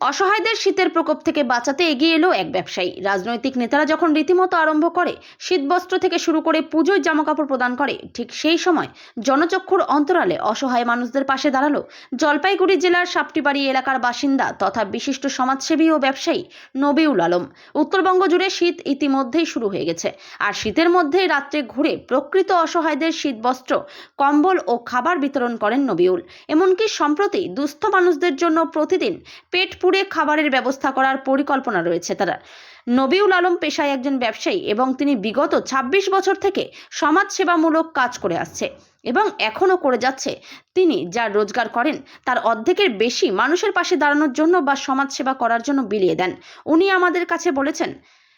অসহায়দের শীতের প্রকোপ থেকে বাঁচাতে এগিয়ে এলো এক ব্যবসায়ী। রাজনৈতিক নেতারা যখন রীতিমতো আরম্ভ করে, শীতবস্ত্র থেকে শুরু করে পুজোর জামাকাপড় প্রদান করে, ঠিক সেই সময় জনচক্ষুর অন্তরালে অসহায় মানুষদের পাশে দাঁড়াল জলপাইগুড়ি জেলার সাপটিবাড়ি এলাকার বাসিন্দা তথা বিশিষ্ট সমাজসেবী ও ব্যবসায়ী নবিউল আলম। উত্তরবঙ্গ জুড়ে শীত ইতিমধ্যেই শুরু হয়ে গেছে আর শীতের মধ্যেই রাত্রে ঘুরে প্রকৃত অসহায়দের শীতবস্ত্র, কম্বল ও খাবার বিতরণ করেন নবিউল। এমনকি সম্প্রতি দুস্থ মানুষদের জন্য প্রতিদিন পেট পুড়ে খাবারের ব্যবস্থা করার পরিকল্পনা রয়েছে তারা। নবিউল আলম পেশায় একজন ব্যবসায়ী এবং তিনি বিগত ২৬ বছর থেকে সমাজসেবামূলক কাজ করে আসছে এবং এখনও করে যাচ্ছে। তিনি যা রোজগার করেন, তার অর্ধেকের বেশি মানুষের পাশে দাঁড়ানোর জন্য বা সমাজসেবা করার জন্য বিলিয়ে দেন। উনি আমাদের কাছে বলেছেন,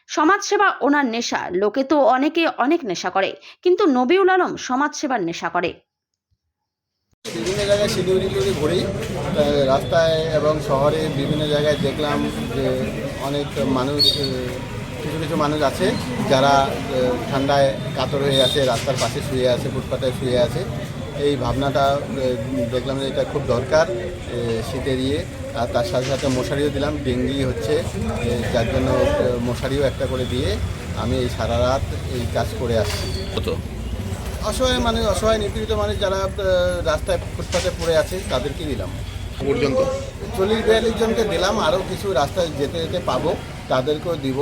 সমাজসেবা ওনার নেশা, লোকে তো অনেকে অনেক নেশা করে, কিন্তু নবিউল আলম সমাজসেবার নেশা করে। বিভিন্ন জায়গায় শিলিগুড়ি রাস্তায় এবং শহরে বিভিন্ন জায়গায় দেখলাম যে অনেক মানুষ কিছু কিছু মানুষ আছে যারা ঠান্ডায় কাতর হয়ে আছে রাস্তার পাশে শুয়ে আছে ফুটপাতে শুয়ে আছে। এই ভাবনাটা দেখলাম যে এটা খুব দরকার শীতে ইয়ে আর তার সাথে সাথে মশারিও দিলাম ডেঙ্গি হচ্ছে যার জন্য মশারিও একটা করে দিয়ে আমি এই সারা রাত এই কাজ করে আসছি। অসহায় মানুষ অসহায় নিপীড়িত মানুষ যারা রাস্তায় ফুটপাতে পড়ে আছে তাদেরকে দিলাম। পর্যন্ত। চল্লিশ বিয়াল্লিশ জনকে দিলাম আরও কিছু রাস্তায় যেতে যেতে পাবো তাদেরকেও দিব।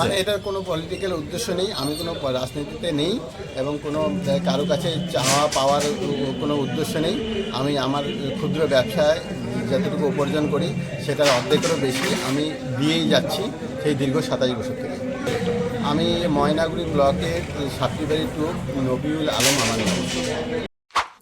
মানে এটার কোনো পলিটিক্যাল উদ্দেশ্য নেই আমি কোনো রাজনীতিতে নেই এবং কোনো কারও কাছে চাওয়া পাওয়ার কোনো উদ্দেশ্য নেই। আমি আমার ক্ষুদ্র ব্যবসায় যতটুকু উপার্জন করি সেটার অর্ধেকেরও বেশি আমি দিয়েই যাচ্ছি সেই দীর্ঘ সাতাশ বছর থেকে। আমি ময়নাগুড়ি ব্লকের সাপ্তিবাড়ি টু নবিউল আলম আমার